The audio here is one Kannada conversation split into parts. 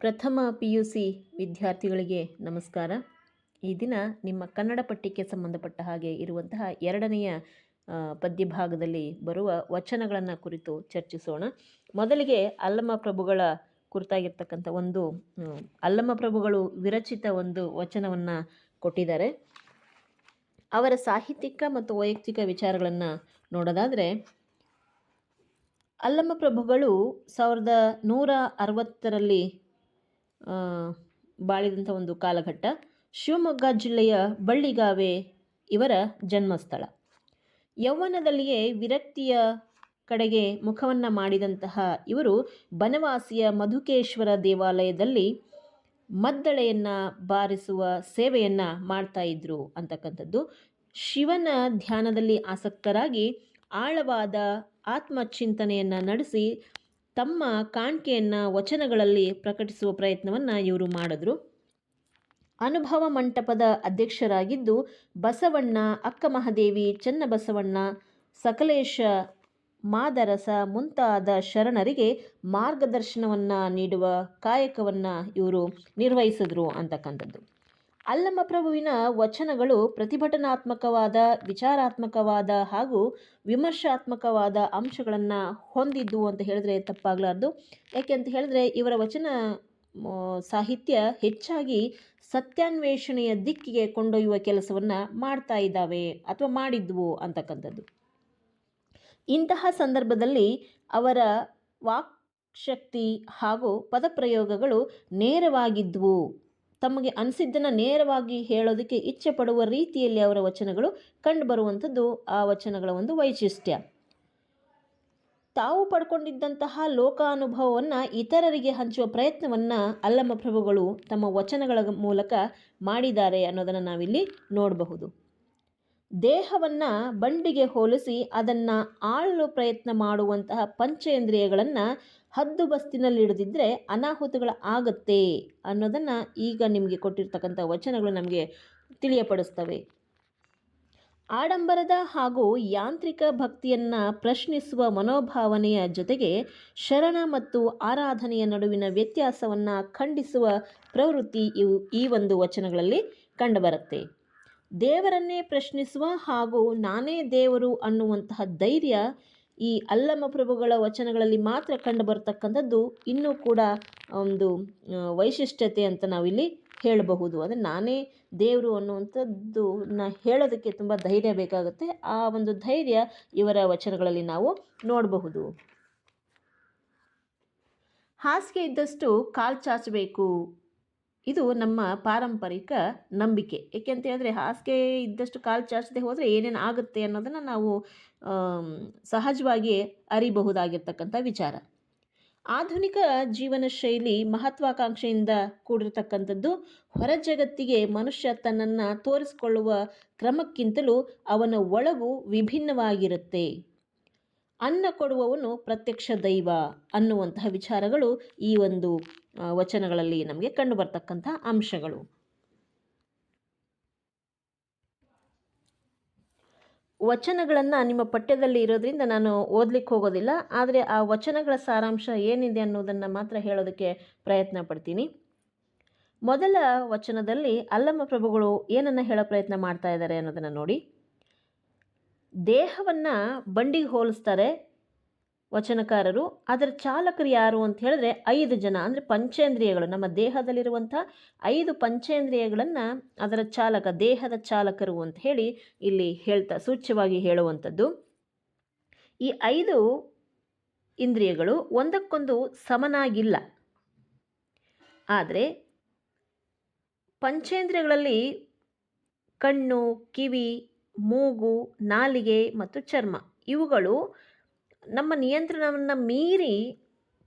ಪ್ರಥಮ ಪಿ ಯು ಸಿ ವಿದ್ಯಾರ್ಥಿಗಳಿಗೆ ನಮಸ್ಕಾರ. ಈ ದಿನ ನಿಮ್ಮ ಕನ್ನಡ ಪಠ್ಯಕ್ಕೆ ಸಂಬಂಧಪಟ್ಟ ಹಾಗೆ ಇರುವಂತಹ ಎರಡನೆಯ ಪದ್ಯಭಾಗದಲ್ಲಿ ಪದ್ಯ ಭಾಗದಲ್ಲಿ ಬರುವ ವಚನಗಳನ್ನು ಕುರಿತು ಚರ್ಚಿಸೋಣ. ಮೊದಲಿಗೆ ಅಲ್ಲಮ ಪ್ರಭುಗಳ ಕುರಿತಾಗಿರ್ತಕ್ಕಂಥ ಒಂದು ಅಲ್ಲಮ ಪ್ರಭುಗಳು ವಿರಚಿತ ಒಂದು ವಚನವನ್ನು ಕೊಟ್ಟಿದ್ದಾರೆ. ಅವರ ಸಾಹಿತ್ಯಿಕ ಮತ್ತು ವೈಯಕ್ತಿಕ ವಿಚಾರಗಳನ್ನು ನೋಡೋದಾದರೆ ಅಲ್ಲಮ ಪ್ರಭುಗಳು ಸಾವಿರದ ನೂರ ಅರವತ್ತರಲ್ಲಿ ಬಾಳಿದಂಥ ಒಂದು ಕಾಲಘಟ್ಟ. ಶಿವಮೊಗ್ಗ ಜಿಲ್ಲೆಯ ಬಳ್ಳಿಗಾವೆ ಇವರ ಜನ್ಮಸ್ಥಳ. ಯೌವನದಲ್ಲಿಯೇ ವಿರಕ್ತಿಯ ಕಡೆಗೆ ಮುಖವನ್ನು ಮಾಡಿದಂತಹ ಇವರು ಬನವಾಸಿಯ ಮಧುಕೇಶ್ವರ ದೇವಾಲಯದಲ್ಲಿ ಮದ್ದಳೆಯನ್ನು ಬಾರಿಸುವ ಸೇವೆಯನ್ನು ಮಾಡ್ತಾ ಇದ್ರು ಅಂತಕ್ಕಂಥದ್ದು. ಶಿವನ ಧ್ಯಾನದಲ್ಲಿ ಆಸಕ್ತರಾಗಿ ಆಳವಾದ ಆತ್ಮಚಿಂತನೆಯನ್ನು ನಡೆಸಿ ತಮ್ಮ ಕಾಣಿಕೆಯನ್ನು ವಚನಗಳಲ್ಲಿ ಪ್ರಕಟಿಸುವ ಪ್ರಯತ್ನವನ್ನು ಇವರು ಮಾಡಿದ್ರು. ಅನುಭವ ಮಂಟಪದ ಅಧ್ಯಕ್ಷರಾಗಿದ್ದು ಬಸವಣ್ಣ ಅಕ್ಕಮಹಾದೇವಿ ಚನ್ನಬಸವಣ್ಣ ಸಕಲೇಶ ಮಾದರಸ ಮುಂತಾದ ಶರಣರಿಗೆ ಮಾರ್ಗದರ್ಶನವನ್ನು ನೀಡುವ ಕಾಯಕವನ್ನು ಇವರು ನಿರ್ವಹಿಸಿದ್ರು ಅಂತಕ್ಕಂಥದ್ದು. ಅಲ್ಲಮ ಪ್ರಭುವಿನ ವಚನಗಳು ಪ್ರತಿಭಟನಾತ್ಮಕವಾದ, ವಿಚಾರಾತ್ಮಕವಾದ ಹಾಗೂ ವಿಮರ್ಶಾತ್ಮಕವಾದ ಅಂಶಗಳನ್ನು ಹೊಂದಿದ್ದು ಅಂತ ಹೇಳಿದ್ರೆ ತಪ್ಪಾಗಲಾರ್ದು. ಯಾಕೆ ಅಂತ ಹೇಳಿದ್ರೆ ಇವರ ವಚನ ಸಾಹಿತ್ಯ ಹೆಚ್ಚಾಗಿ ಸತ್ಯಾನ್ವೇಷಣೆಯ ದಿಕ್ಕಿಗೆ ಕೊಂಡೊಯ್ಯುವ ಕೆಲಸವನ್ನು ಮಾಡ್ತಾ ಇದ್ದಾವೆ ಅಥವಾ ಮಾಡಿದ್ವು ಅಂತಕ್ಕಂಥದ್ದು. ಇಂತಹ ಸಂದರ್ಭದಲ್ಲಿ ಅವರ ವಾಕ್ ಶಕ್ತಿ ಹಾಗೂ ಪದಪ್ರಯೋಗಗಳು ನೇರವಾಗಿದ್ವು. ತಮಗೆ ಅನಿಸಿದ್ದನ್ನು ನೇರವಾಗಿ ಹೇಳೋದಕ್ಕೆ ಇಚ್ಛೆ ಪಡುವ ರೀತಿಯಲ್ಲಿ ಅವರ ವಚನಗಳು ಕಂಡುಬರುವಂಥದ್ದು, ಆ ವಚನಗಳ ಒಂದು ವೈಶಿಷ್ಟ್ಯ. ತಾವು ಪಡ್ಕೊಂಡಿದ್ದಂತಹ ಲೋಕಾನುಭವವನ್ನು ಇತರರಿಗೆ ಹಂಚುವ ಪ್ರಯತ್ನವನ್ನು ಅಲ್ಲಮ ಪ್ರಭುಗಳು ತಮ್ಮ ವಚನಗಳ ಮೂಲಕ ಮಾಡಿದ್ದಾರೆ ಅನ್ನೋದನ್ನು ನಾವಿಲ್ಲಿ ನೋಡಬಹುದು. ದೇಹವನ್ನು ಬಂಡಿಗೆ ಹೋಲಿಸಿ ಅದನ್ನು ಆಳಲು ಪ್ರಯತ್ನ ಮಾಡುವಂತಹ ಪಂಚೇಂದ್ರಿಯಗಳನ್ನು ಹದ್ದುಬಸ್ತಿನಲ್ಲಿಡದಿದ್ದರೆ ಅನಾಹುತಗಳು ಆಗತ್ತೆ ಅನ್ನೋದನ್ನು ಈಗ ನಿಮಗೆ ಕೊಟ್ಟಿರ್ತಕ್ಕಂಥ ವಚನಗಳು ನಮಗೆ ತಿಳಿಯಪಡಿಸ್ತವೆ. ಆಡಂಬರದ ಹಾಗೂ ಯಾಂತ್ರಿಕ ಭಕ್ತಿಯನ್ನು ಪ್ರಶ್ನಿಸುವ ಮನೋಭಾವನೆಯ ಜೊತೆಗೆ ಶರಣ ಮತ್ತು ಆರಾಧನೆಯ ನಡುವಿನ ವ್ಯತ್ಯಾಸವನ್ನು ಖಂಡಿಸುವ ಪ್ರವೃತ್ತಿ ಇವು ಈ ಒಂದು ವಚನಗಳಲ್ಲಿ ಕಂಡುಬರುತ್ತೆ ದೇವರನ್ನೇ ಪ್ರಶ್ನಿಸುವ ಹಾಗೂ ನಾನೇ ದೇವರು ಅನ್ನುವಂತಹ ಧೈರ್ಯ ಈ ಅಲ್ಲಮ ಪ್ರಭುಗಳ ವಚನಗಳಲ್ಲಿ ಮಾತ್ರ ಕಂಡುಬರ್ತಕ್ಕಂಥದ್ದು ಇನ್ನೂ ಕೂಡ ಒಂದು ವೈಶಿಷ್ಟ್ಯತೆ ಅಂತ ನಾವಿಲ್ಲಿ ಹೇಳಬಹುದು. ಅಂದರೆ ನಾನೇ ದೇವರು ಅನ್ನುವಂಥದ್ದು ಹೇಳೋದಕ್ಕೆ ತುಂಬ ಧೈರ್ಯ ಬೇಕಾಗುತ್ತೆ. ಆ ಒಂದು ಧೈರ್ಯ ಇವರ ವಚನಗಳಲ್ಲಿ ನಾವು ನೋಡಬಹುದು. ಹಾಸಿಗೆ ಇದ್ದಷ್ಟು ಕಾಲು ಚಾಚಬೇಕು. ಇದು ನಮ್ಮ ಪಾರಂಪರಿಕ ನಂಬಿಕೆ. ಏಕೆಂತ ಹೇಳಿದ್ರೆ ಹಾಸಿಗೆ ಇದ್ದಷ್ಟು ಕಾಲು ಚಾಚದೆ ಹೋದರೆ ಏನೇನು ಆಗುತ್ತೆ ಅನ್ನೋದನ್ನು ನಾವು ಸಹಜವಾಗಿ ಅರಿಬಹುದಾಗಿರ್ತಕ್ಕಂಥ ವಿಚಾರ. ಆಧುನಿಕ ಜೀವನ ಶೈಲಿ ಮಹತ್ವಾಕಾಂಕ್ಷೆಯಿಂದ ಕೂಡಿರತಕ್ಕಂಥದ್ದು ಹೊರ ಜಗತ್ತಿಗೆ ಮನುಷ್ಯ ತನ್ನನ್ನು ತೋರಿಸಿಕೊಳ್ಳುವ ಕ್ರಮಕ್ಕಿಂತಲೂ ಅವನ ಒಳಗು ವಿಭಿನ್ನವಾಗಿರುತ್ತೆ. ಅನ್ನ ಕೊಡುವವನು ಪ್ರತ್ಯಕ್ಷ ದೈವ ಅನ್ನುವಂತಹ ವಿಚಾರಗಳು ಈ ಒಂದು ವಚನಗಳಲ್ಲಿ ನಮಗೆ ಕಂಡುಬರ್ತಕ್ಕಂಥ ಅಂಶಗಳು. ವಚನಗಳನ್ನು ನಿಮ್ಮ ಪಠ್ಯದಲ್ಲಿ ಇರೋದ್ರಿಂದ ನಾನು ಓದಲಿಕ್ಕೆ ಹೋಗೋದಿಲ್ಲ, ಆದರೆ ಆ ವಚನಗಳ ಸಾರಾಂಶ ಏನಿದೆ ಅನ್ನೋದನ್ನು ಮಾತ್ರ ಹೇಳೋದಕ್ಕೆ ಪ್ರಯತ್ನ ಪಡ್ತೀನಿ. ಮೊದಲ ವಚನದಲ್ಲಿ ಅಲ್ಲಮ ಪ್ರಭುಗಳು ಏನನ್ನು ಹೇಳೋ ಪ್ರಯತ್ನ ಮಾಡ್ತಾ ಇದ್ದಾರೆ ಅನ್ನೋದನ್ನು ನೋಡಿ. ದೇಹವನ್ನು ಬಂಡಿಗೆ ಹೋಲಿಸ್ತಾರೆ ವಚನಕಾರರು, ಅದರ ಚಾಲಕರು ಯಾರು ಅಂತ ಹೇಳಿದ್ರೆ ಐದು ಜನ, ಅಂದರೆ ಪಂಚೇಂದ್ರಿಯಗಳು. ನಮ್ಮ ದೇಹದಲ್ಲಿರುವಂಥ ಐದು ಪಂಚೇಂದ್ರಿಯಗಳನ್ನು ಅದರ ಚಾಲಕ, ದೇಹದ ಚಾಲಕರು ಅಂತ ಹೇಳಿ ಇಲ್ಲಿ ಹೇಳ್ತಾ, ಸೂಚ್ಯವಾಗಿ ಹೇಳುವಂಥದ್ದು. ಈ ಐದು ಇಂದ್ರಿಯಗಳು ಒಂದಕ್ಕೊಂದು ಸಮನಾಗಿಲ್ಲ. ಆದರೆ ಪಂಚೇಂದ್ರಿಯಗಳಲ್ಲಿ ಕಣ್ಣು, ಕಿವಿ, ಮೂಗು, ನಾಲಿಗೆ ಮತ್ತು ಚರ್ಮ ಇವುಗಳು ನಮ್ಮ ನಿಯಂತ್ರಣವನ್ನು ಮೀರಿ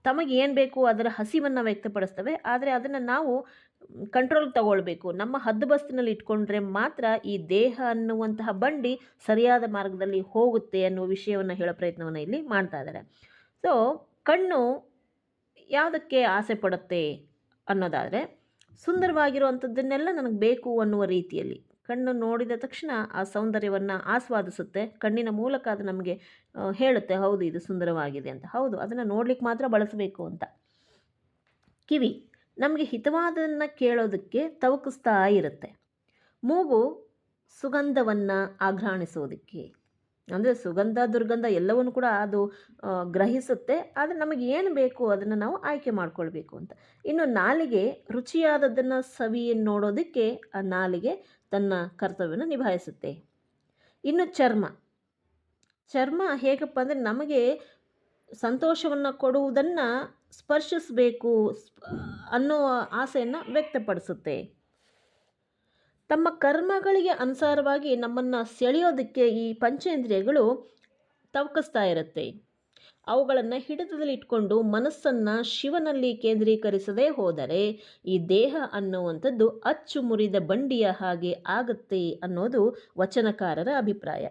ತಮಗೆ ಏನು ಬೇಕು ಅದರ ಹಸಿವನ್ನು ವ್ಯಕ್ತಪಡಿಸ್ತವೆ. ಆದರೆ ಅದನ್ನು ನಾವು ಕಂಟ್ರೋಲ್ ತಗೊಳ್ಬೇಕು. ನಮ್ಮ ಹದ್ದುಬಸ್ತಿನಲ್ಲಿ ಇಟ್ಕೊಂಡ್ರೆ ಮಾತ್ರ ಈ ದೇಹ ಅನ್ನುವಂತಹ ಬಂಡಿ ಸರಿಯಾದ ಮಾರ್ಗದಲ್ಲಿ ಹೋಗುತ್ತೆ ಅನ್ನುವ ವಿಷಯವನ್ನು ಹೇಳೋ ಪ್ರಯತ್ನವನ್ನು ಇಲ್ಲಿ ಮಾಡ್ತಾ ಇದ್ದಾರೆ. ಸೊ ಕಣ್ಣು ಯಾವುದಕ್ಕೆ ಆಸೆ ಪಡುತ್ತೆ ಅನ್ನೋದಾದರೆ ಸುಂದರವಾಗಿರುವಂಥದ್ದನ್ನೆಲ್ಲ ನನಗೆ ಬೇಕು ಅನ್ನುವ ರೀತಿಯಲ್ಲಿ. ಕಣ್ಣು ನೋಡಿದ ತಕ್ಷಣ ಆ ಸೌಂದರ್ಯವನ್ನು ಆಸ್ವಾದಿಸುತ್ತೆ. ಕಣ್ಣಿನ ಮೂಲಕ ಅದು ನಮಗೆ ಹೇಳುತ್ತೆ, ಹೌದು ಇದು ಸುಂದರವಾಗಿದೆ ಅಂತ. ಹೌದು, ಅದನ್ನು ನೋಡ್ಲಿಕ್ಕೆ ಮಾತ್ರ ಬಳಸಬೇಕು ಅಂತ. ಕಿವಿ, ನಮಗೆ ಹಿತವಾದನ್ನು ಕೇಳೋದಕ್ಕೆ ತವಕಿಸ್ತಾ ಇರುತ್ತೆ. ಮೂಗು ಸುಗಂಧವನ್ನು ಆಘ್ರಾಣಿಸೋದಕ್ಕೆ. ಅಂದರೆ ಸುಗಂಧ, ದುರ್ಗಂಧ ಎಲ್ಲವನ್ನು ಕೂಡ ಅದು ಗ್ರಹಿಸುತ್ತೆ. ಆದರೆ ನಮಗೆ ಏನು ಬೇಕು ಅದನ್ನು ನಾವು ಆಯ್ಕೆ ಮಾಡ್ಕೊಳ್ಬೇಕು ಅಂತ. ಇನ್ನು ನಾಲಿಗೆ ರುಚಿಯಾದದ್ದನ್ನು ಸವಿ ನೋಡೋದಕ್ಕೆ ಆ ನಾಲಿಗೆ ತನ್ನ ಕರ್ತವ್ಯವನ್ನು ನಿಭಾಯಿಸುತ್ತೆ. ಇನ್ನು ಚರ್ಮ. ಚರ್ಮ ಹೇಗಪ್ಪ ಅಂದರೆ ನಮಗೆ ಸಂತೋಷವನ್ನು ಕೊಡುವುದನ್ನು ಸ್ಪರ್ಶಿಸಬೇಕು ಅನ್ನೋ ಆಸೆಯನ್ನು ವ್ಯಕ್ತಪಡಿಸುತ್ತೆ. ತಮ್ಮ ಕರ್ಮಗಳಿಗೆ ಅನುಸಾರವಾಗಿ ನಮ್ಮನ್ನು ಸೆಳೆಯೋದಕ್ಕೆ ಈ ಪಂಚೇಂದ್ರಿಯಗಳು ತವಕಿಸ್ತಾ ಇರುತ್ತೆ. ಅವುಗಳನ್ನು ಹಿಡಿತದಲ್ಲಿ ಇಟ್ಕೊಂಡು ಮನಸ್ಸನ್ನು ಶಿವನಲ್ಲಿ ಕೇಂದ್ರೀಕರಿಸದೇ ಹೋದರೆ ಈ ದೇಹ ಅನ್ನುವಂಥದ್ದು ಅಚ್ಚು ಮುರಿದ ಬಂಡಿಯ ಹಾಗೆ ಆಗುತ್ತೆ ಅನ್ನೋದು ವಚನಕಾರರ ಅಭಿಪ್ರಾಯ.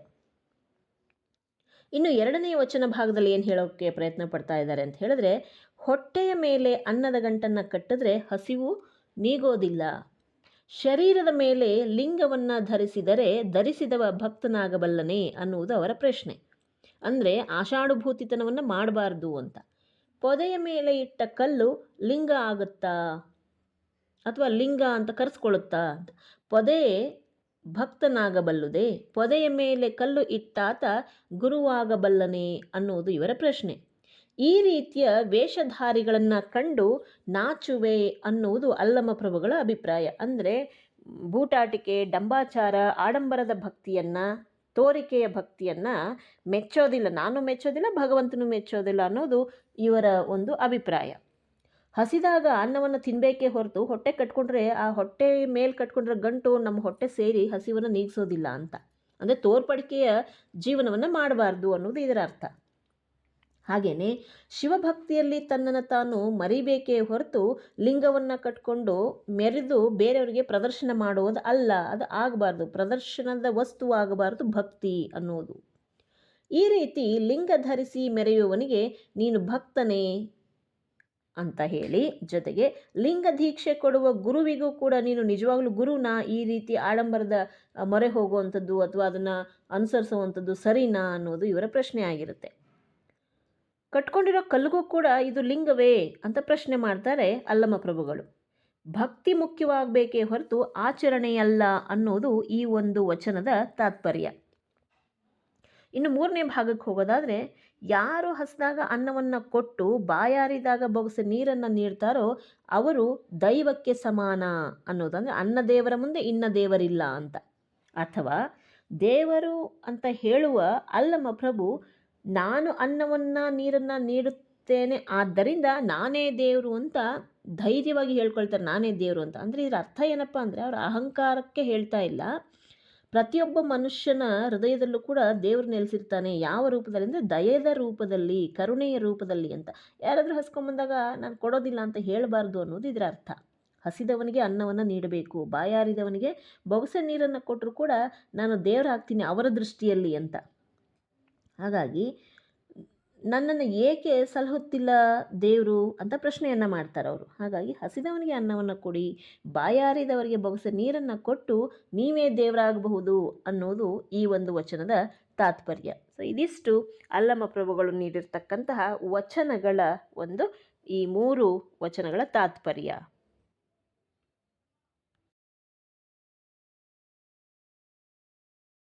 ಇನ್ನು ಎರಡನೇ ವಚನ ಭಾಗದಲ್ಲಿ ಏನು ಹೇಳೋಕ್ಕೆ ಪ್ರಯತ್ನ ಪಡ್ತಾ ಇದ್ದಾರೆ ಅಂತ ಹೇಳಿದ್ರೆ, ಹೊಟ್ಟೆಯ ಮೇಲೆ ಅನ್ನದ ಗಂಟನ್ನು ಕಟ್ಟಿದ್ರೆ ಹಸಿವು ನೀಗೋದಿಲ್ಲ. ಶರೀರದ ಮೇಲೆ ಲಿಂಗವನ್ನು ಧರಿಸಿದರೆ ಧರಿಸಿದವ ಭಕ್ತನಾಗಬಲ್ಲನೆ ಅನ್ನುವುದು ಅವರ ಪ್ರಶ್ನೆ. ಅಂದರೆ ಆಷಾಢಭೂತಿತನವನ್ನು ಮಾಡಬಾರ್ದು ಅಂತ. ಪೊದೆಯ ಮೇಲೆ ಇಟ್ಟ ಕಲ್ಲು ಲಿಂಗ ಆಗುತ್ತಾ? ಅಥವಾ ಲಿಂಗ ಅಂತ ಕರೆಸ್ಕೊಳ್ಳುತ್ತಾ ಪೊದೆ ಭಕ್ತನಾಗಬಲ್ಲುದೇ. ಪೊದೆಯ ಮೇಲೆ ಕಲ್ಲು ಇಟ್ಟಾತ ಗುರುವಾಗಬಲ್ಲನೆ ಅನ್ನುವುದು ಇವರ ಪ್ರಶ್ನೆ. ಈ ರೀತಿಯ ವೇಷಧಾರಿಗಳನ್ನು ಕಂಡು ನಾಚುವೆ ಅನ್ನುವುದು ಅಲ್ಲಮ ಪ್ರಭುಗಳ ಅಭಿಪ್ರಾಯ. ಅಂದರೆ ಬೂಟಾಟಿಕೆ, ಡಂಬಾಚಾರ, ಆಡಂಬರದ ಭಕ್ತಿಯನ್ನು, ತೋರಿಕೆಯ ಭಕ್ತಿಯನ್ನು ಮೆಚ್ಚೋದಿಲ್ಲ. ನಾನು ಮೆಚ್ಚೋದಿಲ್ಲ, ಭಗವಂತನು ಮೆಚ್ಚೋದಿಲ್ಲ ಅನ್ನೋದು ಇವರ ಒಂದು ಅಭಿಪ್ರಾಯ. ಹಸಿದಾಗ ಅನ್ನವನ್ನು ತಿನ್ನಬೇಕೇ ಹೊರತು ಹೊಟ್ಟೆ ಕಟ್ಕೊಂಡ್ರೆ ಆ ಹೊಟ್ಟೆ ಮೇಲೆ ಕಟ್ಕೊಂಡ್ರೆ ಗಂಟು ನಮ್ಮ ಹೊಟ್ಟೆ ಸೇರಿ ಹಸಿವನ್ನು ನೀಗಿಸೋದಿಲ್ಲ ಅಂತ. ಅಂದರೆ ತೋರ್ಪಡಿಕೆಯ ಜೀವನವನ್ನು ಮಾಡಬಾರ್ದು ಅನ್ನೋದು ಇದರ ಅರ್ಥ. ಹಾಗೆಯೇ ಶಿವಭಕ್ತಿಯಲ್ಲಿ ತನ್ನನ್ನು ತಾನು ಮರಿಬೇಕೇ ಹೊರತು ಲಿಂಗವನ್ನು ಕಟ್ಕೊಂಡು ಮೆರೆದು ಬೇರೆಯವರಿಗೆ ಪ್ರದರ್ಶನ ಮಾಡುವುದು ಅಲ್ಲ. ಅದು ಆಗಬಾರ್ದು. ಪ್ರದರ್ಶನದ ವಸ್ತು ಆಗಬಾರ್ದು, ಭಕ್ತಿ ಅನ್ನೋದು. ಈ ರೀತಿ ಲಿಂಗ ಧರಿಸಿ ಮೆರೆಯುವವನಿಗೆ ನೀನು ಭಕ್ತನೇ ಅಂತ ಹೇಳಿ, ಜೊತೆಗೆ ಲಿಂಗ ದೀಕ್ಷೆ ಕೊಡುವ ಗುರುವಿಗೂ ಕೂಡ ನೀನು ನಿಜವಾಗ್ಲೂ ಗುರುನಾ? ಈ ರೀತಿ ಆಡಂಬರದ ಮೊರೆ ಹೋಗುವಂಥದ್ದು ಅಥವಾ ಅದನ್ನು ಅನುಸರಿಸುವಂಥದ್ದು ಸರಿನಾ ಅನ್ನೋದು ಇವರ ಪ್ರಶ್ನೆ ಆಗಿರುತ್ತೆ. ಕಟ್ಕೊಂಡಿರೋ ಕಲ್ಲಿಗೂ ಕೂಡ ಇದು ಲಿಂಗವೇ ಅಂತ ಪ್ರಶ್ನೆ ಮಾಡ್ತಾರೆ ಅಲ್ಲಮ ಪ್ರಭುಗಳು. ಭಕ್ತಿ ಮುಖ್ಯವಾಗಬೇಕೇ ಹೊರತು ಆಚರಣೆಯಲ್ಲ ಅನ್ನೋದು ಈ ಒಂದು ವಚನದ ತಾತ್ಪರ್ಯ. ಇನ್ನು ಮೂರನೇ ಭಾಗಕ್ಕೆ ಹೋಗೋದಾದರೆ, ಯಾರು ಹಸಿದಾಗ ಅನ್ನವನ್ನು ಕೊಟ್ಟು ಬಾಯಾರಿದಾಗ ಬೊಗಸೆ ನೀರನ್ನು ನೀಡ್ತಾರೋ ಅವರು ದೈವಕ್ಕೆ ಸಮಾನ ಅನ್ನೋದಂದರೆ ಅನ್ನ ದೇವರ ಮುಂದೆ ಇನ್ನ ದೇವರಿಲ್ಲ ಅಂತ. ಅಥವಾ ದೇವರು ಅಂತ ಹೇಳುವ ಅಲ್ಲಮ ಪ್ರಭು ನಾನು ಅನ್ನವನ್ನು, ನೀರನ್ನು ನೀಡುತ್ತೇನೆ. ಆದ್ದರಿಂದ ನಾನೇ ದೇವರು ಅಂತ ಧೈರ್ಯವಾಗಿ ಹೇಳ್ಕೊಳ್ತಾರೆ. ನಾನೇ ದೇವರು ಅಂತ. ಅಂದರೆ ಇದರ ಅರ್ಥ ಏನಪ್ಪ ಅಂದರೆ ಅವರ ಅಹಂಕಾರಕ್ಕೆ ಹೇಳ್ತಾ ಇಲ್ಲ. ಪ್ರತಿಯೊಬ್ಬ ಮನುಷ್ಯನ ಹೃದಯದಲ್ಲೂ ಕೂಡ ದೇವರು ನೆಲೆಸಿರ್ತಾನೆ. ಯಾವ ರೂಪದಲ್ಲಿ ಅಂದರೆ ದಯದ ರೂಪದಲ್ಲಿ, ಕರುಣೆಯ ರೂಪದಲ್ಲಿ ಅಂತ. ಯಾರಾದರೂ ಹಸ್ಕೊಂಬಂದಾಗ ನಾನು ಕೊಡೋದಿಲ್ಲ ಅಂತ ಹೇಳಬಾರ್ದು ಅನ್ನೋದು ಇದರ ಅರ್ಥ. ಹಸಿದವನಿಗೆ ಅನ್ನವನ್ನು ನೀಡಬೇಕು. ಬಾಯಾರಿದವನಿಗೆ ಬೊಗಸೆ ನೀರನ್ನು ಕೊಟ್ಟರು ಕೂಡ ನಾನು ದೇವರಾಗ್ತೀನಿ ಅವರ ದೃಷ್ಟಿಯಲ್ಲಿ ಅಂತ. ಹಾಗಾಗಿ ನನ್ನನ್ನು ಏಕೆ ಸಲಹುತ್ತಿಲ್ಲ ದೇವರು ಅಂತ ಪ್ರಶ್ನೆಯನ್ನು ಮಾಡ್ತಾರೆ ಅವರು. ಹಾಗಾಗಿ ಹಸಿದವನಿಗೆ ಅನ್ನವನ್ನು ಕೊಡಿ, ಬಾಯಾರಿದವರಿಗೆ ಬೊಗಸೆ ನೀರನ್ನು ಕೊಟ್ಟು ನೀವೇ ದೇವರಾಗಬಹುದು ಅನ್ನೋದು ಈ ಒಂದು ವಚನದ ತಾತ್ಪರ್ಯ. ಸೊ ಇದಿಷ್ಟು ಅಲ್ಲಮ ಪ್ರಭುಗಳು ನೀಡಿರ್ತಕ್ಕಂತಹ ವಚನಗಳ ಒಂದು ಈ ಮೂರು ವಚನಗಳ ತಾತ್ಪರ್ಯ.